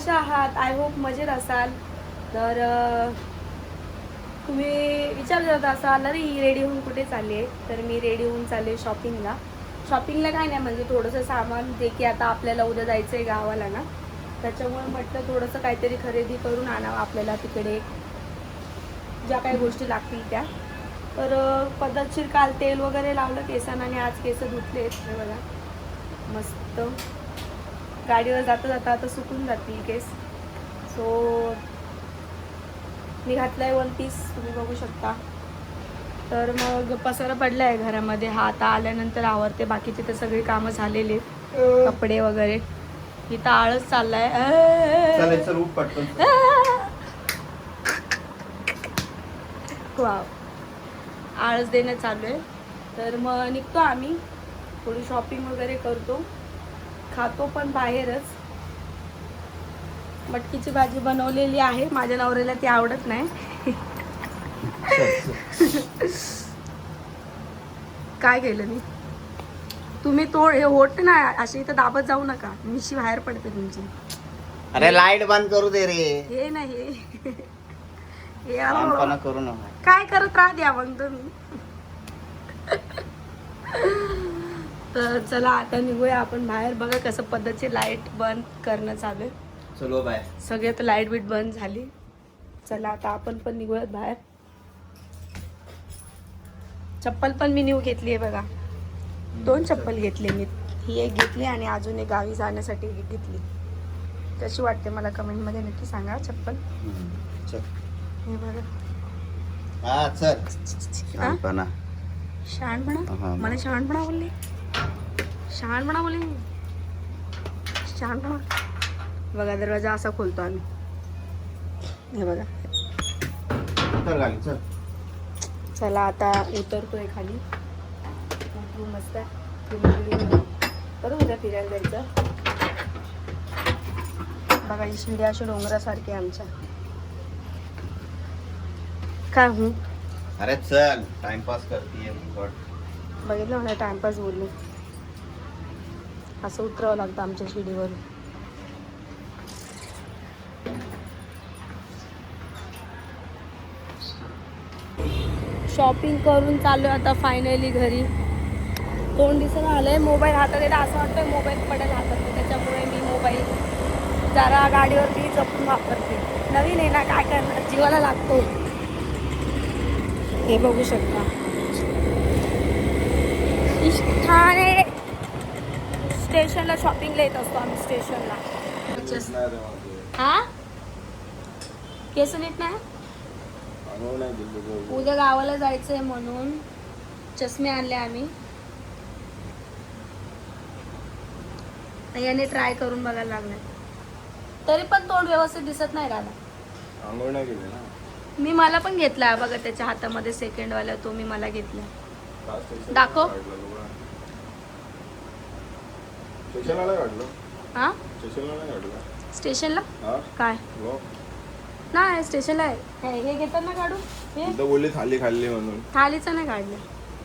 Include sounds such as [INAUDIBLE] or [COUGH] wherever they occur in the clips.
कशा आहात. I hope मजेत असाल. तर तुम्ही विचार करत असाल अरे ही रेडी होऊन कुठे चालली आहे? तर मी रेडी होऊन चालले शॉपिंगला शॉपिंगला काय नाही म्हणजे थोडंसं सामान जे की आता आपल्याला उद्या जायचं आहे गावाला ना त्याच्यामुळे म्हटलं थोडंसं काहीतरी खरेदी करून आणावं आपल्याला तिकडे. ज्या काही गोष्टी लागतील त्या. तर पद्धतशीर काल तेल वगैरे लावलं केसांना आणि आज केस धुतले हे बघा. मस्त. गाडीवर जाता जाता आता सुकून जातील केस सो मी घातलाय वन पीस तुम्ही बघू शकता. तर मग पसारा पडला आहे घरामध्ये. हा आता आल्यानंतर आवरते. बाकीचे तर सगळी कामं झालेली. कपडे वगैरे. इथं आळस चाललाय. आळस देणं चालू आहे. तर मग निघतो आम्ही. थोडी शॉपिंग वगैरे करतो. खातो पण बाहेरच. मटकीची भाजी बनवलेली आहे. माझ्या नवऱ्याला ती आवडत नाही. काय केलं मी? तुम्ही तो हे होट ना अशी इथं दाबत जाऊ नका. मिशी बाहेर पडते तुमची. अरे लाइट बंद करू दे रे. हे नाही. हे करू नका. काय करत राहा द्या मग तुम्ही? तर चला आता निघूया आपण बाहेर. बघा कसं पद्धतीची लाइट बंद करणं चालू आहे. चलो बाय सगळी आता लाइट बीट बंद झाली. चला आता आपण पण निघूयात बाहेर. चप्पल पण मी न्यू घेतली आहे बघा. दोन चप्पल घेतली मी. ही एक घेतली आणि अजून एक गावी जाण्यासाठी एक घेतली. कशी वाटते मला कमेंटमध्ये नक्की सांगा चप्पल? चल. हे बघा. शहाणपणा. मला शहाणपणा बोलले. शहाणपणा बोलले शहाणपणा बघा दरवाजा असा खोलतो आम्ही. हे बघा. चल आता उतरतोय खाली. मस्त करू उद्या फिरायला जायचं? बघा ही शिंदे अशी डोंगरासारखी आमच्या. काय हूं? अरे चल टाइमपास करतीये गॉड बघितलं मला टाइमपास बोलली. असं उतरावं लागतं आमच्या शिडीवर. शॉपिंग करून चाललो आता फायनली घरी. दोन दिवसानं आलंय मोबाईल हातात येतं असं वाटतं मोबाईल पडेल हातात. त्याच्यामुळे मी मोबाईल जरा गाडीवरती जपून वापरते. नवीन आहे ना काय करणार? जीवाला लागतो. हे बघू शकता. ठाणे स्टेशनला शॉपिंगला येत असतो आम्ही स्टेशनला. हा? केस नीट नाही? उद्या गावाला जायचंय म्हणून चष्मे आणले आम्ही. याने ट्राय करून बघायला लागणार तरी पण तोंड व्यवस्थित दिसत नाही ना? मी मला पण घेतला बघा त्याच्या हातामध्ये सेकंड वाला तो मी मला घेतला. दाखव. स्टेशनला नाही काढलं हा? स्टेशनला नाही काढलं स्टेशनला? हा. काय? हो. नाही स्टेशनला आहे. हे- हे घेतात ना काढून? हे? बोलली थाली खाल्ली म्हणून. थाळीचं नाही काढलं.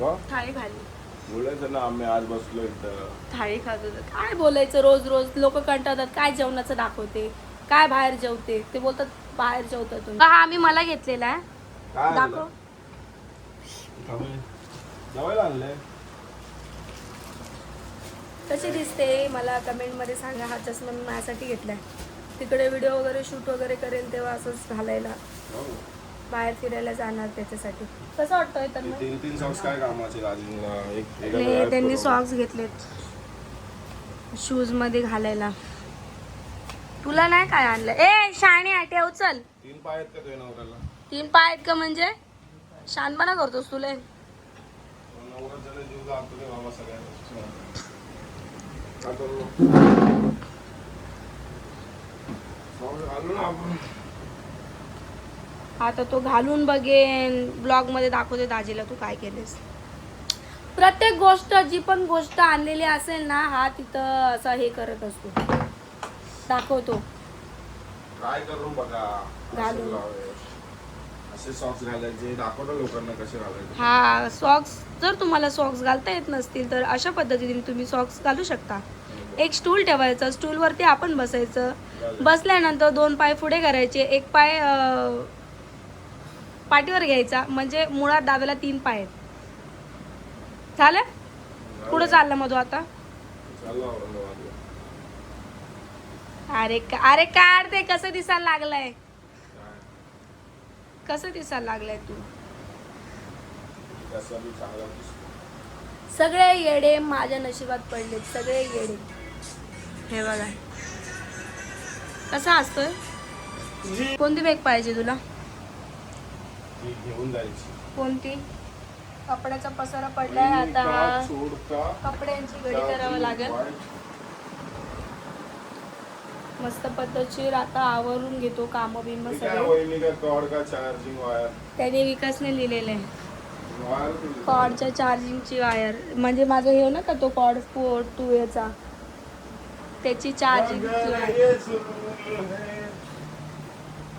का थाळी खाल्ली. बोलायचं ना आम्ही आज बसलो थाळी खात होतं काय बोलायचं रोज रोज? लोक कंटाळतात. काय जेवणाचं दाखवते? काय बाहेर जेवते? ते बोलतात बाहेर जेवतात तुम्ही. हा मी मला घेतलेला आहे. दाखव. जेवायला आणलंय. कशी दिसते मला कमेंटमध्ये सांगा हा चष्मा मी माझ्यासाठी घेतलाय. तिकडे व्हिडिओ वगैरे शूट वगैरे करेल तेव्हा असंच घालायला. हो. बाहेर फिरायला जाणार त्याच्यासाठी. कसं वाटतंय त्यांना तीन तीन सॉक्स काय कामाचे एक त्यांनी. सॉक्स घेतलेत. शूजमध्ये घालायला. तुला नाही काय आणलं? ए शाणे आटे उचल तीन पाय आहेत का तुझ्या नवऱ्याला? तीन पाय आहेत का म्हणजे? शानपणा करतोस तुला. जीव लागतो बाबा सगळ्यांना काय करू आता तो घालून बघेन. ब्लॉगमध्ये दाखवते दाजीला तू काय केलेस प्रत्येक गोष्ट जी पण गोष्ट आणलेली असेल ना हा तिथं असं हे करत असतो. दाखवतो. ट्राय करून बघा. घालून. असं सॉक्स घालायचे दाखवतो लोकांना कसे घालायचे. हा सॉक्स जर तुम्हाला सॉक्स घालता येत नसतील तर अशा पद्धतीने तुम्ही सॉक्स घालू शकता. एक स्टूल ठेवायचं स्टूलवरती आपण बसायचं. बसल्यानंतर दोन पाय पुढे करायचे एक पाय अं, पाठीवर घ्यायचा म्हणजे मुळात दादाला तीन पाय आहेत. झालं? कुठं चाललं मधू आता. चाललो औरंगाबादला अरे का अरे काढ ते कसं दिसायला लागलंय. कसं दिसायला लागलंय तू? सगळे येडे माझ्या नशिबात पडले सगळे येडे. हे बघा. कसा असतोय? कोणती बॅग पाहिजे तुला? कोणती? कपड्याचा पसारा पडलाय आता. कपड्यांची घडी करावं लागेल. मस्त पद्धतशीर आता आवरून घेतो काम बिम चार्जिंग वायर? त्याने विकासने लिहिलेलं आहे? कॉडच्या चार्जिंगची वायर. म्हणजे माझं हे ना का तो कॉड फोर टू याचा त्याची चार्जिंग.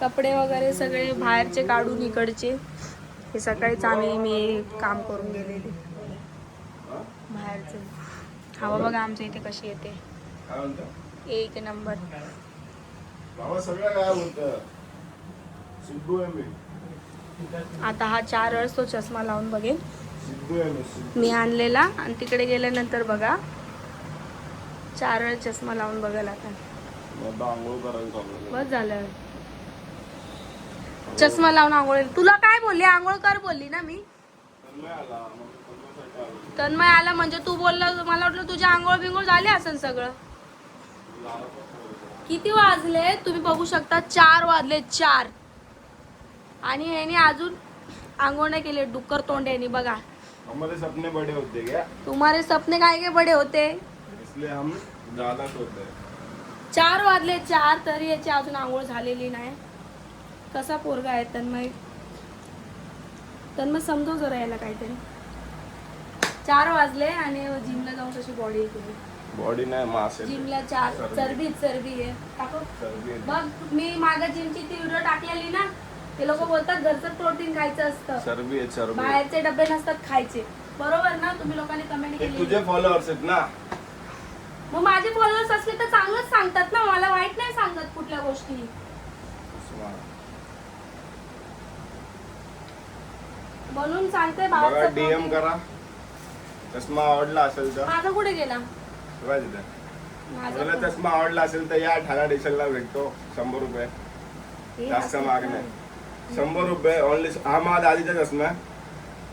कपडे वगैरे सगळे बाहेरचे काढून इकडचे. हे सकाळीच आम्ही मी काम करून गेलेले? बाहेरचे. हवा बघा आमच्या इथे कशी येते. एक नंबर. बाबा सगळं काय बोलत? सिद्धू आहे मी आता हा चार वेळेस तो चष्मा लावून बघेल. मी आणलेला आणि तिकडे गेल्यानंतर बघा चार वेळेस चष्मा लावून बघेल आता. बस झालं. चष्मा लावून आंघोळ तुला काय बोलली? आंघोळ कर बोलली ना मी. तन्मय आला. म्हणजे तू बोलला मला वाटलं तुझी आंघोळ बिंघोळ झाली असेल सगळं. किती वाजले? तुम्ही बघू शकता चार वाजले चार. आणि याने अजून आंघोळ केले डुक्कर तोंड यांनी बघा. हमारे सपने बड़े होते क्या? तुम्हारे सपने काय काय बडे होते? इसलिए हम ज्यादा सोते हैं। चार वाजले चार तरी याची अजून आंघोळ झालेली नाही. कसा पोरगा आहे तन्मय? तन्मय समजव जरा याला काहीतरी. चार वाजले आणि जिमला जाऊन कशी बॉडी केली बॉडी नाही मास आहे. जिमला चार चरबी. चरबी आहे. टाकू? चरबी आहे. बघ मी मागं जिमची ती व्हिडिओ टाकलेली ना ते लोक बोलतात घरचं प्रोटीन खायचं असतं. चरबी आहे चरबी बाहेरचे डबे नसतात खायचे. बरोबर ना? तुम्ही लोकांनी कमेंट हे केली तुझे फॉलोअर्स आहेत ना? मग माझे फॉलोअर्स असले तर चांगलंच सांगतात ना? मला वाईट नाही सांगत कुठल्या गोष्टी म्हणून सांगते बघा डीएम. करा. चष्मा आवडला असेल तर. माझा कुठे गेला? बघा तिथे माझा पण- चष्मा आवडला असेल तर या ठाणा डिशनला भेटतो. शंभर रुपये. जास्त महाग? नाही. शंभर रुपये ओनली हा माझा दादीचा चष्मा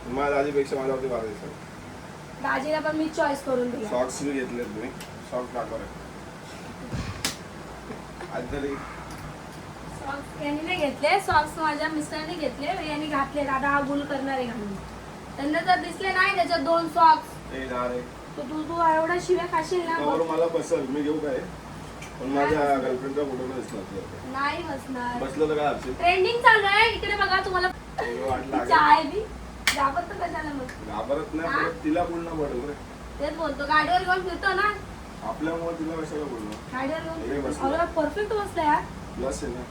माझ्या दादीपेक्षा माझ्यावरती बारा दिवसात दाजीला पण मी चॉईस करून दिला. सॉक्स बी घेतलेत मी. सॉक्स दाखवा. आज तरी. सॉक्स यांनी नाही घेतले. सॉक्स माझ्या मिस्टरने घेतले. यांनी घातले दादा हा गुल करणार आहे घालून त्यांना जर दिसले नाही त्याच्यात दोन सॉक्स ते तू तू एवढा शिव्या खाशील ना त्यावर बघ. मला बसल मी घेऊ काय? पण माझ्या गर्लफ्रेंडचा फोटो नाही दिसला तुझ्याकडे. नाही बसणार. बसलं तर काय हरशील ट्रेंडिंग चालू आहे. इकडे बघा तुम्हाला वाट लागेल. चाय बी घाबरत कशाला मग? घाबरत नाही? परत तिला बोलणं पडेल रे तेच बोलतो गाडीवर घेऊन फिरतो ना? आपल्यामुळे तिला कशाला बोलणं गाडीवर हे घेऊन बसलं. फिरतो परफेक्ट बसला यार. प्लस आहे ना.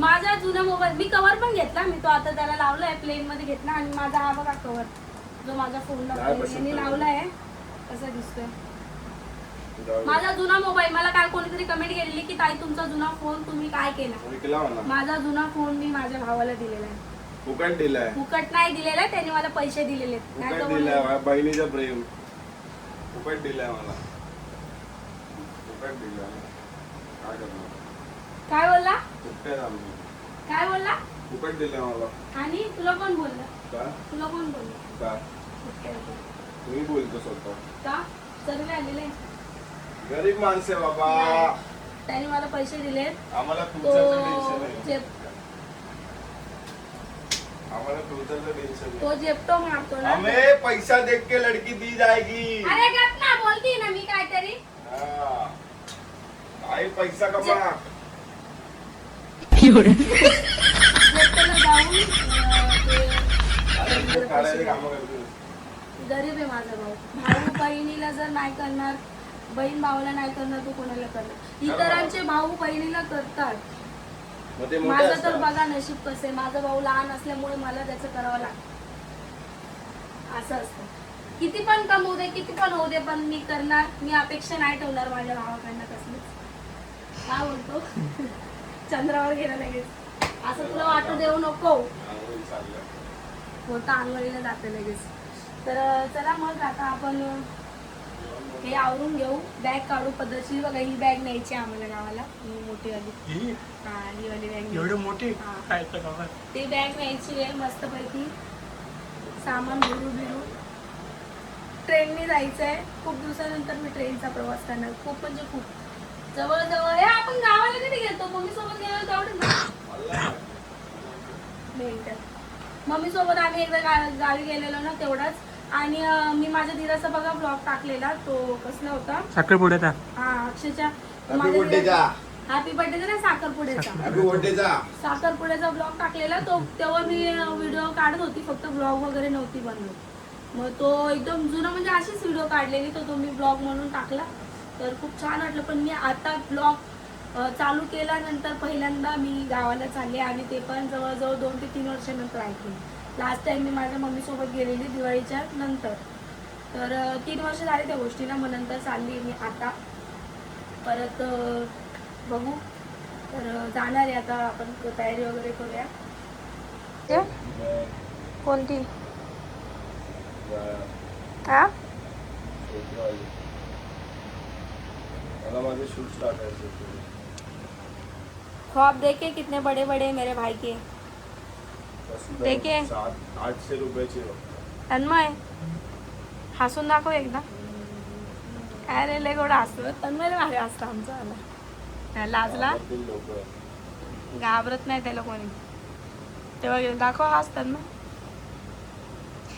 माझा जुना मोबाईल मी कव्हर पण घेतला. मी तो आता त्याला लावलाय प्लेन मध्ये घेतला आणि माझा हा बघा कव्हर जो फोनला काय पसंत यांनी आहे? कसा दिसतोय. माझा जुना मोबाईल मला काल कोणीतरी कमेंट केलेली की ताई तुमचा जुना फोन तुम्ही काय केला? माझा जुना फोन मी माझ्या भावाला दिलेला आहे. फुकट दिलाय. फुकट नाही दिलेला त्यांनी मला पैसे दिलेले. फुकट दिलाय बहिणीचं प्रेम. फुकट दिलाय मला. फुकट दिलाय. काय करणार? काय बोलला? काय बोलला? फुकट दिलाय मला. आणि तुला कोण बोललं? तुला कोण बोललं. मी बोलतो स्वतः. का? सर्व आलेले गरीब माणसे बाबा. त्यांनी मला पैसे दिले आम्हाला तो फ्युचरचं टेन्शन आहे जे आम्हाला फ्युचरचं टेन्शन आहे तो जेपटो मारतो ना. हमें पैसा देख के लड़की दी जाएगी. अरे गप ना बोलती ना मी काहीतरी. हाँ. आई पैसा कमा. जेपटोला जाऊन अं, ते अरे काढायचे कामं करतो गरीब आहे माझा भाऊ. भाऊ बहिणीला जर नाही करणार बहीण भावाला नाही करणार तू कोणाला करणार? इतरांचे भाऊ बहिणीला करतात. मग ते मोठे माझं तर असतात. बघा नशीब कसं आहे. माझा भाऊ लहान असल्यामुळे मला त्याचं करावं लागतं. असं असतं. किती पण कमवू दे किती पण होऊ दे पण मी करणार मी अपेक्षा नाही ठेवणार माझ्या भावाकडनं कसलीच. काय बोलतो? [LAUGHS] चंद्रावर गेला लगेच. असं तुला वाटू देऊ नको. होता आंघोळीला जाते लगेच. तर चला मग आता आपण हे आवरून घेऊ. बॅग काढू. पद्धतशीर बघा ही बॅग न्यायची आम्हाला गावाला. ही मोठी वाली. ही? हा ही वाली बॅग एवढी मोठी? ती बॅग न्यायची आहे मस्तपैकी. सामान भरू बिरू ट्रेनने जायचं आहे खूप दिवसानंतर मी ट्रेनचा प्रवास करणार. खूप म्हणजे खूप. जवळ जवळ हे आपण गावाला कधी गेलतो? मम्मी सोबत गेलो तेवढं ना मम्मी सोबत आम्ही एकदा गावी गेलेलो ना तेवढाच. आणि मी माझ्या दिराचा बघा ब्लॉग टाकलेला तो कसला होता? साखरपुड्याचा हा अक्षयच्या हॅपी बर्थडेचा हॅपी बर्थडेचा ना साखरपुड्याचा हॅपी बर्थडेचा साखरपुड्याचा ब्लॉग टाकलेला तो तेव्हा मी व्हिडिओ काढत होती फक्त ब्लॉग वगैरे नव्हती बनवत. मग तो एकदम जुना म्हणजे अशीच व्हिडिओ काढलेली तो तो मी ब्लॉग म्हणून टाकला. तर खूप छान वाटलं पण मी आता ब्लॉग चालू केल्यानंतर पहिल्यांदा मी गावाला चालले आणि ते पण जवळजवळ दोन ते तीन वर्षानंतर ऐकले. लास्ट टाइम मी माझ्या मम्मीसोबत गेलेली दिवाळीच्या नंतर. तर तीन वर्ष झाली त्या गोष्टीला मग नंतर चालली मी आता. परत बघू. तर जाणार आहे आता आपण तयारी वगैरे करूया. कोणती? हा. ख्वाब देखे कितने बड़े बड़े मेरे भाई के. आठशे रुपयाची. तन्मय हसून दाखव एकदा. अरे लय गोडा हसतो तन्मयला भारी असतं आमचं आला. लाजला. घाबरत नाही त्याला कोणी. तेव्हा गेलं दाखव हाच तन्मय.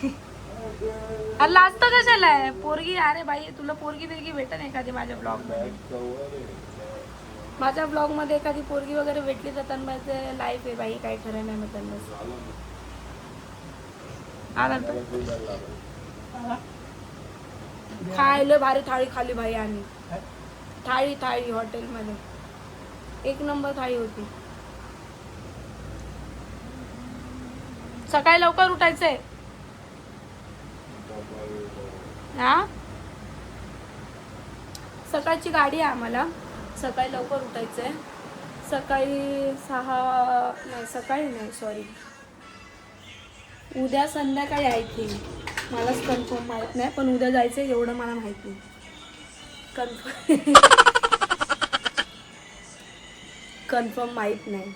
[LAUGHS] अरे लाजतो कशाला? पोरगी अरे बाई तुला पोरगी बिरगी भेटन एखादी माझ्या ब्लॉगमध्ये. माझ्या ब्लॉगमध्ये एखादी पोरगी वगैरे भेटली तर माझं लाईफ आहे बाई काही खरं नाही मग त्यांना आला तर खायला भारी थाळी खाली भाई आम्ही. थाळी थाळी हॉटेलमध्ये. एक नंबर थाळी होती. सकाळी लवकर उठायचंय. हा? सकाळची गाडी आहे आम्हाला. सकाळी लवकर उठायचं. आहे सकाळी सहा नाही सकाळी नाही सॉरी उद्या संध्याकाळी आय थिंक मलाच कन्फर्म माहीत नाही पण उद्या जायचं आहे एवढं मला माहिती कन्फर्म कन्फर्म माहीत नाही.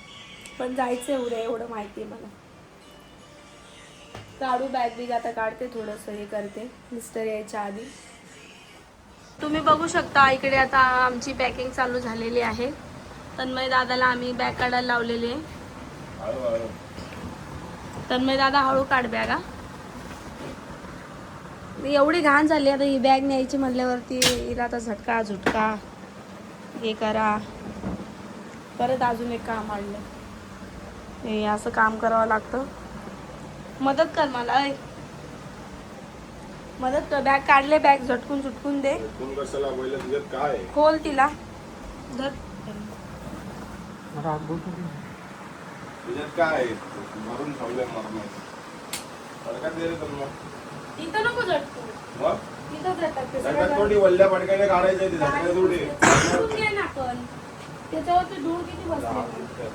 पण जायचं आहे उद्या एवढं माहिती आहे मला. काढू बॅग बिग आता काढते थोडंसं हे करते. मिस्टर यायच्या आधी. तुम्ही बघू शकता इकडे आता आमची पॅकिंग चालू झालेली आहे. तन्मय दादाला आम्ही बॅग काढायला लावलेली आहे. तन्मय दादा हळू काढ बॅग एवढी घाण झाली आता ही बॅग न्यायची म्हणल्यावरती हिला आता झटका झुटका. हे करा. परत अजून एक काम आणलं. हे असं काम करावं लागतं. मदत कर मला मदत कर. बॅग काढले बॅग झटकून झुटकून दे. काय? खोल तिला. काय? भरून. इथं नको झटकू? इथं थोडी वल्ल्या पडक्याने काढायचं त्याच्यावरती धूळ किती बसले.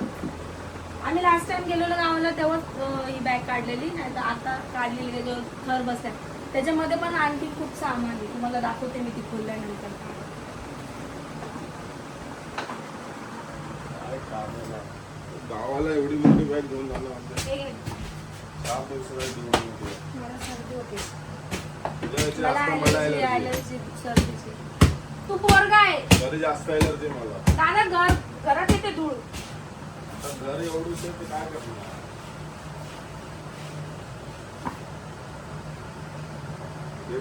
आम्ही लास्ट टाइम गेलेलो गावाला तेव्हाच अं, ही बॅग काढलेली. नाही तर आता काढलेली थर बसल्या. त्याच्यामध्ये पण आणखी खूप सामान आहे. तुम्हाला दाखवते मी ती खोलल्यानंतर. काय. गावाला एवढी मोठी बॅग घेऊन चार तू पोरगा आहे. घरी जास्त एलर्जी मला. दादा घर घरात येते धूळ. घर एवढं काय करणार? हे.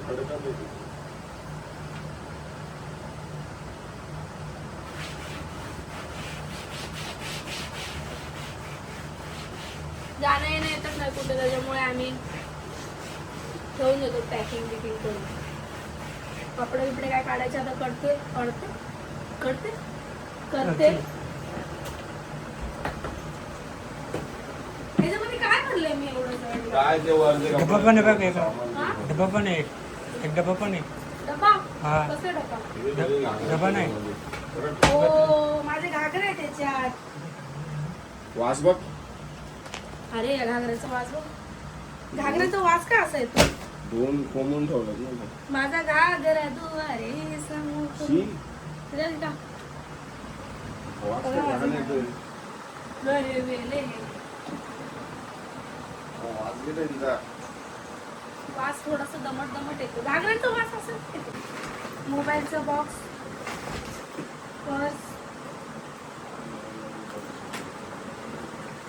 जाणं येणं येतच नाही कुठे त्याच्यामुळे आम्ही ठेवून देतो पॅकिंग बिकिंग करून कपडे बिपडे काय काढायचे आता करते करते करते करते त्याच्यामध्ये काय भरलंय मी एवढं? काय ते वर जे डब्बा पण आहे एक एक डब्बा पण आहे डबा हा. कसला डबा डबा नाही. हो माझे घागरे आहे त्याच्यात वास बघ अरे या घागऱ्याचा वास बघ घागऱ्याचा वास का असा येतो दोन कोंबून ठेवलं ना माझा घागरा दुवारे समोर शी रेल का? वास तर घाण येतोय. रे वेले. हा, वास गेलाय तिचा. वास थोडासा दमट दमट येतो घागऱ्याचा वास असं येतो मोबाईलचा बॉक्स पर्स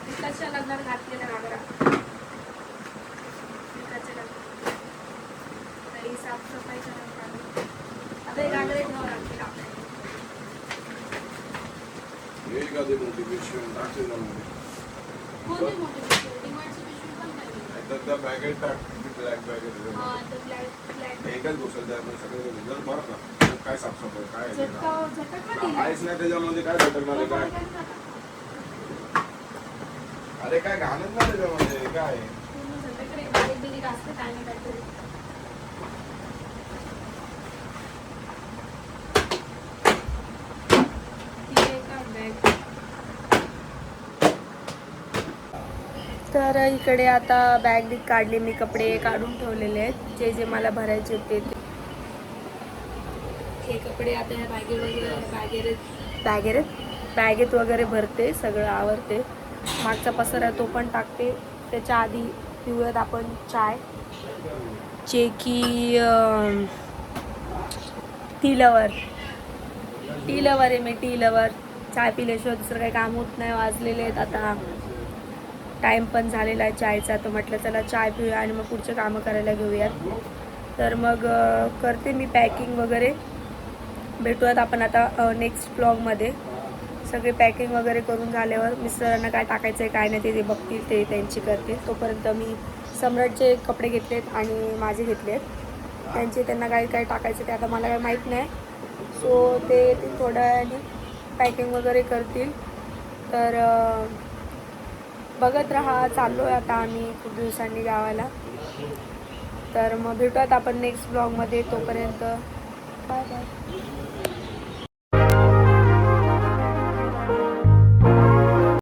पिकाच्या लग्नात घातलेला घागरा पिकाच्या लग्नात तरी साफसफाई करायला. आता हे घागरे ठेवावं लागतील आपल्याला एखादी मोठी पिशवी टाक त्याच्यामध्ये. कोणती मोठी पिशवी? डिमांडची पिशवी पण नाही. नाहीतर त्या बॅगेत टाक एकच त्यामध्ये सगळे बरं काय साफसफाई काय. काहीच नाही त्याच्यामध्ये काय झटकणार आहे काय? अरे काय घालत नाही त्याच्यामध्ये काय पूर्ण झटकडे बारीक बिरीक असते काय नाही काहीतरी. ही आहे का bag? तर इकडे आता बॅग बिग काढले मी कपडे काढून ठेवलेले आहेत. जे जे मला भरायचे होते ते. हे कपडे आता ह्या बॅगेत वगैरे बॅगेत बॅगेत बॅगेत वगैरे भरते सगळं आवरते. मागचा पसरा तो पण टाकते. त्याच्या आधी पिऊयात आपण चाय. जे की टी लवर टी लवर आहे मी टी लवर चाय पिल्याशिवाय दुसरं काही काम होत नाही. वाजलेले आहेत आता. टाईम पण झालेला आहे चायचा तर म्हटलं चला चाय पिऊया आणि मग पुढचे कामं करायला घेऊयात. तर मग करते मी पॅकिंग वगैरे. भेटूयात आपण आता नेक्स्ट ब्लॉगमध्ये सगळे पॅकिंग वगैरे करून झाल्यावर मिस्टरांना काय टाकायचं आहे काय नाही ते ते बघतील ते त्यांची करते. तोपर्यंत मी सम्राटचे कपडे घेतलेत आणि माझे घेतलेत. त्यांचे त्यांना काय काय टाकायचं ते आता मला काय माहीत नाही. सो ते थोड्या वेळाने पॅकिंग वगैरे करतील. तर बघत राहा चाललो आहे आता आम्ही खूप दिवसांनी गावाला. तर मग भेटूयात आपण नेक्स्ट ब्लॉगमध्ये तोपर्यंत. Bye bye